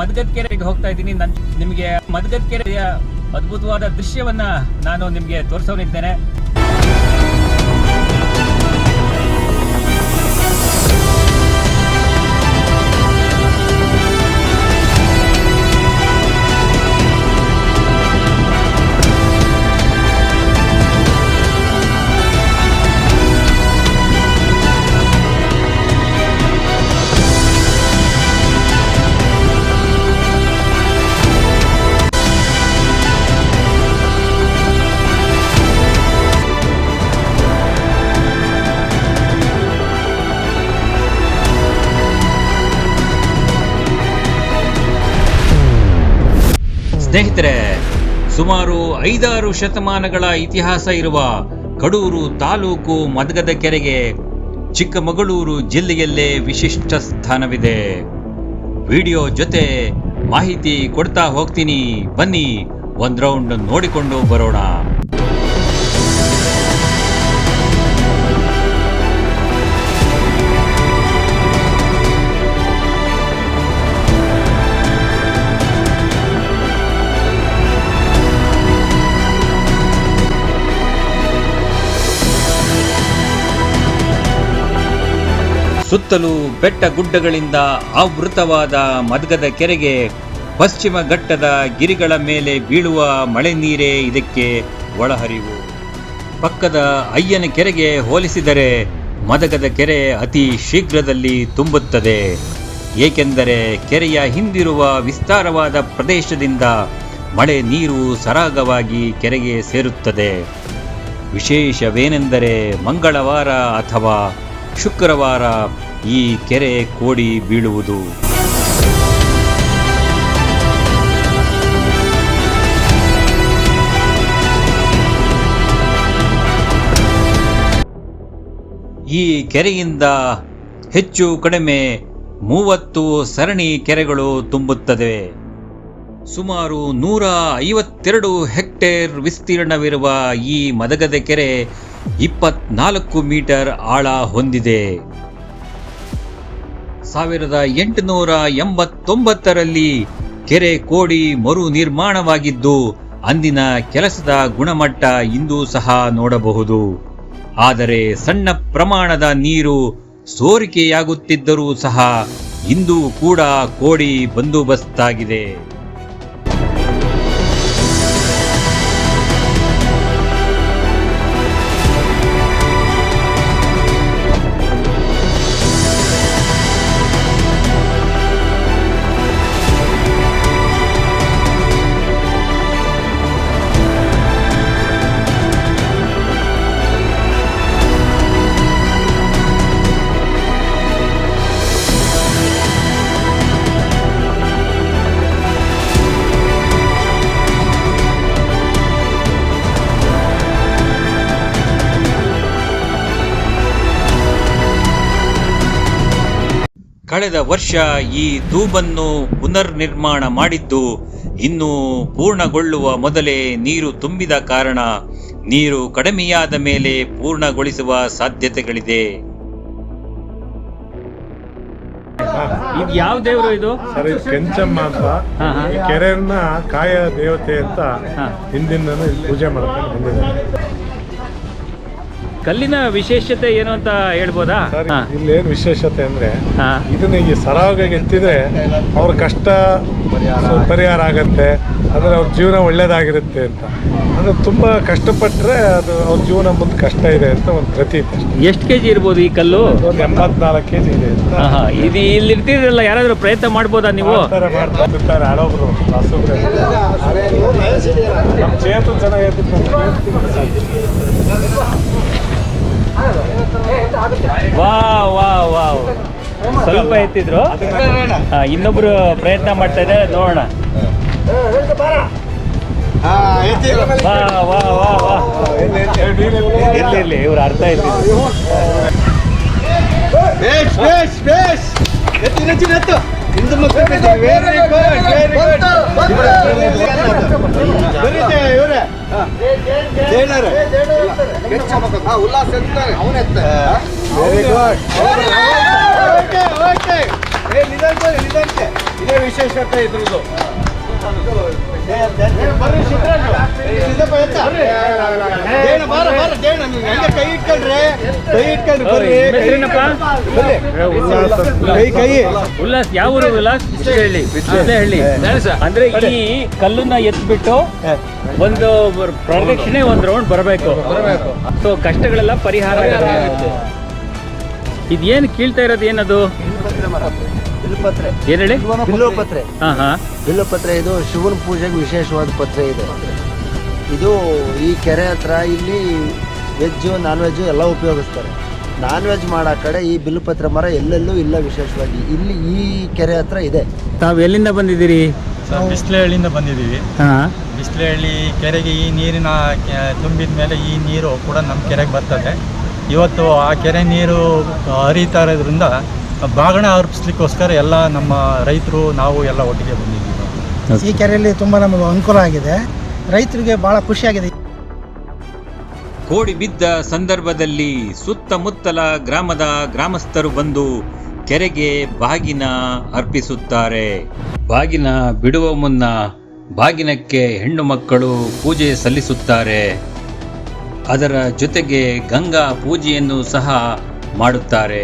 ಮದಗದ ಕೆರೆಗೆ ಹೋಗ್ತಾ ಇದ್ದೀನಿ. ನನ್ ನಿಮಗೆ ಮದಗದ ಕೆರೆಯ ಅದ್ಭುತವಾದ ದೃಶ್ಯವನ್ನ ನಾನು ನಿಮಗೆ ತೋರಿಸೋನಿದ್ದೇನೆ. ಸ್ನೇಹಿತರೆ, ಸುಮಾರು ಐದಾರು ಶತಮಾನಗಳ ಇತಿಹಾಸ ಇರುವ ಕಡೂರು ತಾಲೂಕು ಮದಗದ ಕೆರೆಗೆ ಚಿಕ್ಕಮಗಳೂರು ಜಿಲ್ಲೆಯಲ್ಲೇ ವಿಶಿಷ್ಟ ಸ್ಥಾನವಿದೆ. ವಿಡಿಯೋ ಜೊತೆ ಮಾಹಿತಿ ಕೊಡ್ತಾ ಹೋಗ್ತೀನಿ. ಬನ್ನಿ, ಒಂದು ರೌಂಡ್ ನೋಡಿಕೊಂಡು ಬರೋಣ. ಸುತ್ತಲೂ ಬೆಟ್ಟ ಗುಡ್ಡಗಳಿಂದ ಆವೃತವಾದ ಮದ್ಗದ ಕೆರೆಗೆ ಪಶ್ಚಿಮ ಘಟ್ಟದ ಗಿರಿಗಳ ಮೇಲೆ ಬೀಳುವ ಮಳೆ ನೀರೇ ಇದಕ್ಕೆ ಒಳಹರಿವು. ಪಕ್ಕದ ಅಯ್ಯನ ಕೆರೆಗೆ ಹೋಲಿಸಿದರೆ ಮದಗದ ಕೆರೆ ಅತಿ ಶೀಘ್ರದಲ್ಲಿ ತುಂಬುತ್ತದೆ. ಏಕೆಂದರೆ ಕೆರೆಯ ಹಿಂದಿರುವ ವಿಸ್ತಾರವಾದ ಪ್ರದೇಶದಿಂದ ಮಳೆ ನೀರು ಸರಾಗವಾಗಿ ಕೆರೆಗೆ ಸೇರುತ್ತದೆ. ವಿಶೇಷವೇನೆಂದರೆ ಮಂಗಳವಾರ ಅಥವಾ ಶುಕ್ರವಾರ ಈ ಕೆರೆ ಕೋಡಿ ಬೀಳುವುದು. ಈ ಕೆರೆಯಿಂದ ಹೆಚ್ಚು ಕಡಿಮೆ ಮೂವತ್ತು ಸರಣಿ ಕೆರೆಗಳು ತುಂಬುತ್ತದೆ. ಸುಮಾರು ನೂರ ಐವತ್ತೆರಡು ಹೆಕ್ಟೇರ್ ವಿಸ್ತೀರ್ಣವಿರುವ ಈ ಮದಗದ ಕೆರೆ ಇಪ್ಪತ್ನಾಲ್ಕು ಮೀಟರ್ ಆಳ ಹೊಂದಿದೆ. ಸಾವಿರದ ಎಂಟುನೂರ ಎಂಬತ್ತೊಂಬತ್ತರಲ್ಲಿ ಕೆರೆ ಕೋಡಿ ಮರು ನಿರ್ಮಾಣವಾಗಿದ್ದು, ಅಂದಿನ ಕೆಲಸದ ಗುಣಮಟ್ಟ ಇಂದು ಸಹ ನೋಡಬಹುದು. ಆದರೆ ಸಣ್ಣ ಪ್ರಮಾಣದ ನೀರು ಸೋರಿಕೆಯಾಗುತ್ತಿದ್ದರೂ ಸಹ ಇಂದೂ ಕೂಡ ಕೋಡಿ ಬಂದೋಬಸ್ತಾಗಿದೆ. ಕಳೆದ ವರ್ಷ ಈ ದೂಬನ್ನು ಪುನರ್ನಿರ್ಮಾಣ ಮಾಡಿದ್ದು ಇನ್ನು ಪೂರ್ಣಗೊಳ್ಳುವ ಮೊದಲೇ ನೀರು ತುಂಬಿದ ಕಾರಣ ನೀರು ಕಡಿಮೆಯಾದ ಮೇಲೆ ಪೂರ್ಣಗೊಳಿಸುವ ಸಾಧ್ಯತೆಗಳಿದೆ ಇದು ಯಾವ ದೇವರು ಇದು ಸರ್ ಇದು ಕೆಂಚಮ್ಮ ಅಂತ. ಈ ಕೆರೆಯನ್ನ ಕಾಯ ದೇವತೆ ಅಂತ. ಹಿಂದಿನ ಪೂಜೆ ಮಾಡ್ತಾರೆ ಬಂದಿದ್ದಾರೆ ಕಲ್ಲಿನ ವಿಶೇಷತೆ ಏನು ಅಂತ ಹೇಳ್ಬೋದಾ? ಇಲ್ಲಿ. ಇಲ್ಲೇನು ವಿಶೇಷತೆ ಅಂದ್ರೆ ಹಾ. ಇದನ್ನ ಈ ಸರಾಗ ಎತ್ತಿದ್ರೆ ಅವ್ರ ಕಷ್ಟ ಸ್ವಲ್ಪ ಪರಿಹಾರ ಆಗತ್ತೆ ಅಂದ್ರೆ ಅವ್ರ ಜೀವನ ಒಳ್ಳೇದಾಗಿರುತ್ತೆ ಅಂತ. ಅಂದ್ರೆ ತುಂಬಾ ಕಷ್ಟಪಟ್ರೆ ಅದು ಅವ್ರ ಜೀವನ ಮುಂದೆ ಕಷ್ಟ ಇದೆ ಅಂತ ಒಂದು ಪ್ರತೀತಿ ಎಷ್ಟು ಎಷ್ಟು ಕೆಜಿ ಇರ್ಬೋದು ಈ ಕಲ್ಲು? ಒಂದು ಎಂಬತ್ನಾಲ್ಕು ಕೆ ಜಿ ಇದೆ ಅಂತ. ಆಹಾ, ಇದು ಇಲ್ಲಿ ಇರ್ತಿದ್ರಲ್ಲ ಯಾರಾದ್ರೂ ಪ್ರಯತ್ನ ಮಾಡ್ಬೋದಾ ನೀವು? ಮಾಡ್ತಾರೆ ಮಾಡ್ತಿರ್ತಾರೆ ಹಳಬ್ರು ಹಸುಬ್ರು. ನಮ್ಮ ಚೇತು ಚೆನ್ನಾಗೈತೆ ವಾ ವಾ ವಾ ಸ್ವಲ್ಪ ಎತ್ತಿದ್ರು? ಇನ್ನೊಬ್ರು ಪ್ರಯತ್ನ ಮಾಡ್ತಾ ಇದ್ದಾರೆ. ನೋಡೋಣ. ವಾ ವಾ ವಾ ವಾ. ಇರ್ಲಿ ಇರ್ಲಿ ಇವ್ರು ಅರ್ಥ ಎತ್ತಿದ್ರು ಬೇಸ್ ಬೇಸ್ ಬೇಸ್ ಎತ್ತು ನೆಚ್ಚು ನೆತ್ತು. ಹಿಂದೆ ಮಕ್ಕಳು ವೆರಿ ಗುಡ್ ವೆರಿ ಗುಡ್ ಉಲ್ಲಾಸ ಅವನೆತ್ತ ಓಕೆ ಓಕೆ ಏ ನಿಧಾನಕ್ಕೆ ನಿಧಾನಕ್ಕೆ ಇದೇ ವಿಶೇಷತೆ ಇದ್ರದ್ದು. ಬರ್ರಿ ಸಿದ್ದರಾಜು. ಸಿದ್ದಪ್ಪ ಎತ್ತ. ಜೇಣ ಬಾರ ಬಾರ ಜೇಣ ನೀವು ಹಂಗೆ ಕೈ ಇಟ್ಕೊಳ್ರಿ ಕೈ ಇಟ್ಕೊಳ್ರಿ ಬರ್ರಿ ಹೆಸರೇನಪ್ಪ? ಕೈ ಕೈ ಉಲ್ಲಾಸ್ ಯಾವ ಊರು ಉಲ್ಲಾಸ್? ಹೇಳಿ ಹೇಳಿ ಅಂದ್ರೆ ಈ ಕಲ್ಲನ್ನ ಎತ್ಬಿಟ್ಟು ಒಂದು ಪ್ರದಕ್ಷಿಣೆ ಒಂದು ರೌಂಡ್ ಬರಬೇಕು. ಸೊ ಕಷ್ಟಗಳೆಲ್ಲ ಪರಿಹಾರ ಆಗುತ್ತೆ. ಇದೇನು ಕೀಳ್ತಾ ಇರೋದು ಏನದು? ಬಿಲ್ಪತ್ರೆ ಏನ್ ಹೇಳಿ? ಬಿಲ್ಲೋಪತ್ರೆ. ಹಾ ಹಾ. ಬಿಲ್ಲೋಪತ್ರೆ ಇದು ಶಿವನ ಪೂಜೆಗೆ ವಿಶೇಷವಾದ ಪತ್ರೆ ಇದೆ. ಇದು ಈ ಕೆರೆ ಹತ್ರ ಇಲ್ಲಿ ವೆಜ್ಜು ನಾನ್ ವೆಜ್ಜು ಎಲ್ಲ ಉಪಯೋಗಿಸ್ತಾರೆ. ನಾನ್ ವೆಜ್ ಮಾಡೋ ಕಡೆ ಈ ಬಿಲ್ಲುಪತ್ರ ಮರ ಎಲ್ಲೆಲ್ಲೂ ಇಲ್ಲ ವಿಶೇಷವಾಗಿ. ಇಲ್ಲಿ ಈ ಕೆರೆ ಹತ್ರ ಇದೆ. ತಾವು ಎಲ್ಲಿಂದ ಬಂದಿದ್ದೀರಿ? ಸರ್ ಬಿಸ್ಲೆಹಳ್ಳಿಯಿಂದ ಬಂದಿದ್ದೀವಿ. ಹಾ. ಬಿಸ್ಲೆಹಳ್ಳಿ ಕೆರೆಗೆ ಈ ನೀರಿನ ತುಂಬಿದ ಮೇಲೆ ಈ ನೀರು ಕೂಡ ನಮ್ಮ ಕೆರೆಗೆ ಬರ್ತದೆ. ಇವತ್ತು ಆ ಕೆರೆ ನೀರು ಹರಿತಾ ಇರೋದ್ರಿಂದ ಬಾಗಣ ಅರ್ಪಿಸ್ಲಿಕ್ಕೋಸ್ಕರ ಎಲ್ಲ ನಮ್ಮ ರೈತರು ನಾವು ಎಲ್ಲ ಒಟ್ಟಿಗೆ ಬಂದಿದ್ದೀವಿ. ಈ ಕೆರೆಯಲ್ಲಿ ತುಂಬ ನಮಗೆ ಅನುಕೂಲ ಆಗಿದೆ. ರೈತರಿಗೆ ಭಾಳ ಖುಷಿಯಾಗಿದೆ ಕೋಡಿ ಬಿದ್ದ ಸಂದರ್ಭದಲ್ಲಿ ಸುತ್ತಮುತ್ತಲ ಗ್ರಾಮದ ಗ್ರಾಮಸ್ಥರು ಬಂದು ಕೆರೆಗೆ ಬಾಗಿನ ಅರ್ಪಿಸುತ್ತಾರೆ. ಬಾಗಿನ ಬಿಡುವ ಮುನ್ನ ಬಾಗಿನಕ್ಕೆ ಹೆಣ್ಣು ಮಕ್ಕಳು ಪೂಜೆ ಸಲ್ಲಿಸುತ್ತಾರೆ. ಅದರ ಜೊತೆಗೆ ಗಂಗಾ ಪೂಜೆಯನ್ನು ಸಹ ಮಾಡುತ್ತಾರೆ.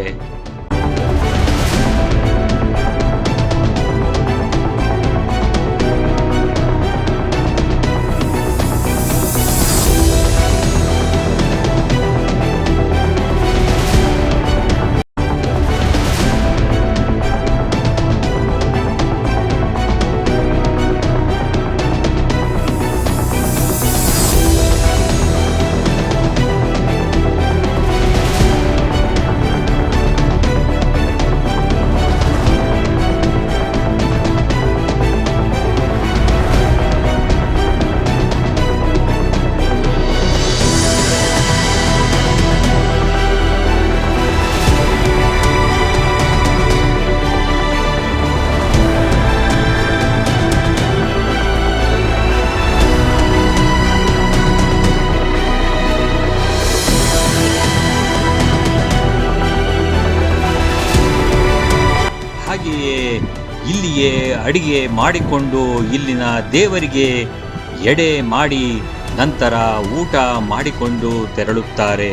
ಅಡಿಗೆ ಮಾಡಿಕೊಂಡು ಇಲ್ಲಿನ ದೇವರಿಗೆ ಎಡೆ ಮಾಡಿ ನಂತರ ಊಟ ಮಾಡಿಕೊಂಡು ತೆರಳುತ್ತಾರೆ.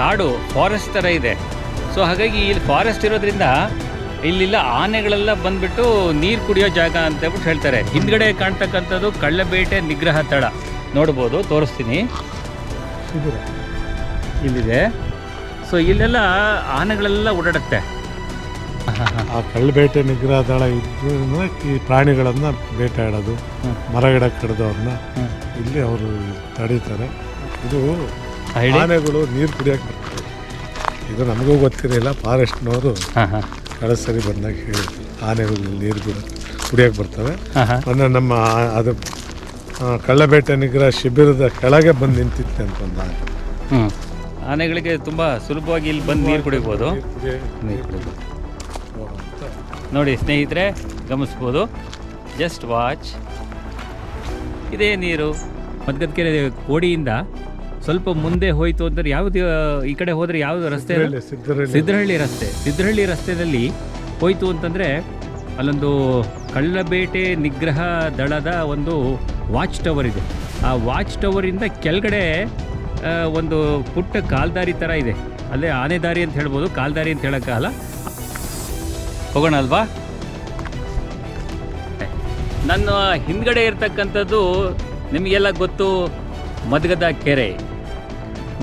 ಕಾಡು ಫಾರೆಸ್ಟ್ ಥರ ಇದೆ. ಸೊ ಹಾಗಾಗಿ ಇಲ್ಲಿ ಫಾರೆಸ್ಟ್ ಇರೋದ್ರಿಂದ ಇಲ್ಲಿಲ್ಲ ಆನೆಗಳೆಲ್ಲ ಬಂದ್ಬಿಟ್ಟು ನೀರು ಕುಡಿಯೋ ಜಾಗ ಅಂತ ಹೇಳ್ಬಿಟ್ಟು ಹೇಳ್ತಾರೆ. ಹಿಂದ್ಗಡೆ ಕಾಣ್ತಕ್ಕಂಥದ್ದು ಕಳ್ಳಬೇಟೆ ನಿಗ್ರಹ ತಳ. ನೋಡ್ಬೋದು ತೋರಿಸ್ತೀನಿ. ಇಲ್ಲಿದೆ. ಸೊ ಇಲ್ಲೆಲ್ಲ ಆನೆಗಳೆಲ್ಲ ಓಡಾಡುತ್ತೆ. ಆ ಕಳ್ಳಬೇಟೆ ನಿಗ್ರಹ ದಳ ಇದ್ದು ಈ ಪ್ರಾಣಿಗಳನ್ನು ಬೇಟಾಡೋದು ಮರಗಿಡ ಮರ ಗಿಡ ಕಡ್ದವ್ರನ್ನ ಹ್ಮ್. ಇಲ್ಲಿ ಅವರು ತಡೀತಾರೆ. ಇದು ಆನೆಗಳು ನೀರು ಕುಡಿಯಕ್ಕೆ ಬರ್ತವೆ ಇದು ನಮಗೂ ಗೊತ್ತಿರಲಿಲ್ಲ. ಫಾರೆಸ್ಟ್ನವರು ಕಳೆದ ಸರಿ ಬಂದಾಗ ಹೇಳಿದ್ರು. ಆನೆಗಳು ನೀರು ಬಿಡ ಕುಡಿಯೋಕೆ ಬರ್ತವೆ. ಅಂದರೆ ಮೊನ್ನೆ ನಮ್ಮ ಅದು ಕಳ್ಳಬೇಟೆ ನಿಗ್ರಹ ಶಿಬಿರದ ಕೆಳಗೆ ಬಂದು ನಿಂತಿತ್ತೆ ಅಂತ ಒಂದು ಆನೆ. ಆನೆಗಳಿಗೆ ತುಂಬ ಸುಲಭವಾಗಿ ಇಲ್ಲಿ ಬಂದು ನೀರು ಕುಡಿಬೋದು. ನೋಡಿ ಸ್ನೇಹಿತರೆ ಗಮನಿಸ್ಬೋದು. ಜಸ್ಟ್ ವಾಚ್ ಇದೇ ನೀರು ಮದ್ಗದ್ಕೆರೆ ಕೋಡಿಯಿಂದ ಸ್ವಲ್ಪ ಮುಂದೆ ಹೋಯ್ತು ಅಂದ್ರೆ ಯಾವ್ದು ಈ ಕಡೆ ಹೋದ್ರೆ ಯಾವ್ದು ರಸ್ತೆ ಸಿದ್ದರಹಳ್ಳಿ ರಸ್ತೆ. ಸಿದ್ದರಹಳ್ಳಿ ರಸ್ತೆಯಲ್ಲಿ ಹೋಯ್ತು ಅಂತಂದರೆ ಅಲ್ಲೊಂದು ಕಳ್ಳಬೇಟೆ ನಿಗ್ರಹ ದಳದ ಒಂದು ವಾಚ್ ಟವರ್ ಇದೆ. ಆ ವಾಚ್ ಟವರಿಂದ ಕೆಳಗಡೆ ಒಂದು ಪುಟ್ಟ ಕಾಲ್ದಾರಿ ಥರ ಇದೆ. ಅಲ್ಲೇ ಆನೆ ದಾರಿ ಅಂತ ಹೇಳ್ಬೋದು. ಕಾಲ್ದಾರಿ ಅಂತ ಹೇಳೋಕ್ಕಾಗಲ್ಲ. ಹೋಗೋಣ ಅಲ್ವಾ? ನನ್ನ ಹಿಂದ್ಗಡೆ ಇರ್ತಕ್ಕಂಥದ್ದು ನಿಮಗೆಲ್ಲ ಗೊತ್ತು ಮದ್ಗದ ಕೆರೆ.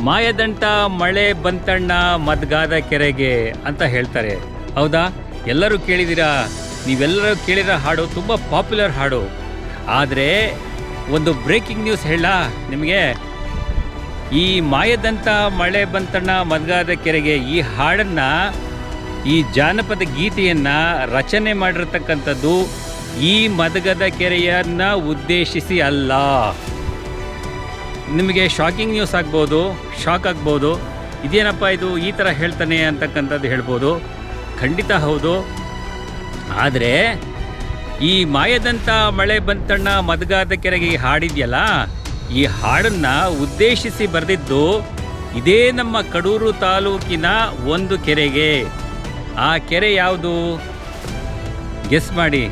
ಮಾಯದಂಟ ಮಳೆ ಬಂತಣ್ಣ ಮದ್ಗಾದ ಕೆರೆಗೆ ಅಂತ ಹೇಳ್ತಾರೆ. ಹೌದಾ? ಎಲ್ಲರೂ ಕೇಳಿದ್ದೀರಾ ನೀವೆಲ್ಲರೂ ಕೇಳಿರೋ ಹಾಡು ತುಂಬ ಪಾಪ್ಯುಲರ್ ಹಾಡು. ಆದರೆ ಒಂದು ಬ್ರೇಕಿಂಗ್ ನ್ಯೂಸ್ ಹೇಳ ನಿಮಗೆ? ಈ ಮಾಯದಂತ ಮಳೆ ಬಂತಣ್ಣ ಮದ್ಗಾದ ಕೆರೆಗೆ ಈ ಹಾಡನ್ನು, ಈ ಜಾನಪದ ಗೀತೆಯನ್ನು ರಚನೆ ಮಾಡಿರ್ತಕ್ಕಂಥದ್ದು ಈ ಮದಗದ ಕೆರೆಯನ್ನು ಉದ್ದೇಶಿಸಿ ಅಲ್ಲ. ನಿಮಗೆ ಶಾಕಿಂಗ್ ನ್ಯೂಸ್ ಆಗ್ಬೋದು ಶಾಕ್ ಆಗ್ಬೋದು, ಇದೇನಪ್ಪ ಇದು ಈ ಥರ ಹೇಳ್ತಾನೆ ಅಂತಕ್ಕಂಥದ್ದು ಹೇಳ್ಬೋದು. ಖಂಡಿತ ಹೌದು. ಆದರೆ, ಈ ಮಾಯದಂಥ ಮಳೆ ಬಂತಣ್ಣ ಮದಗಾದ ಕೆರೆಗೆ ಈ ಹಾಡಿದೆಯಲ್ಲ, ಈ ಹಾಡನ್ನು ಉದ್ದೇಶಿಸಿ ಬರೆದಿದ್ದು ಇದೇ ನಮ್ಮ ಕಡೂರು ತಾಲೂಕಿನ ಒಂದು ಕೆರೆಗೆ. ಆ ಕೆರೆ ಯಾವುದು? ಗೆಸ್ ಮಾಡಿ.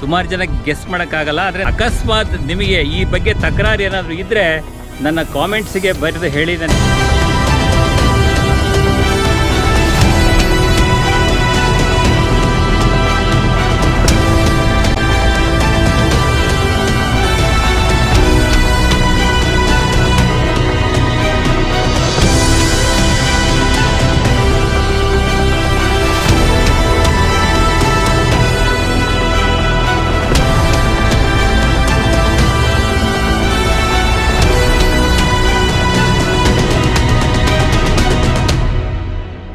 ಸುಮಾರು ಜನ ಗೆಸ್ ಮಾಡೋಕ್ಕಾಗಲ್ಲ, ಆದರೆ ಅಕಸ್ಮಾತ್ ನಿಮಗೆ ಈ ಬಗ್ಗೆ ತಕರಾರು ಏನಾದರೂ ಇದ್ದರೆ ನನ್ನ ಕಾಮೆಂಟ್ಸಿಗೆ ಬರೆದು ಹೇಳಿ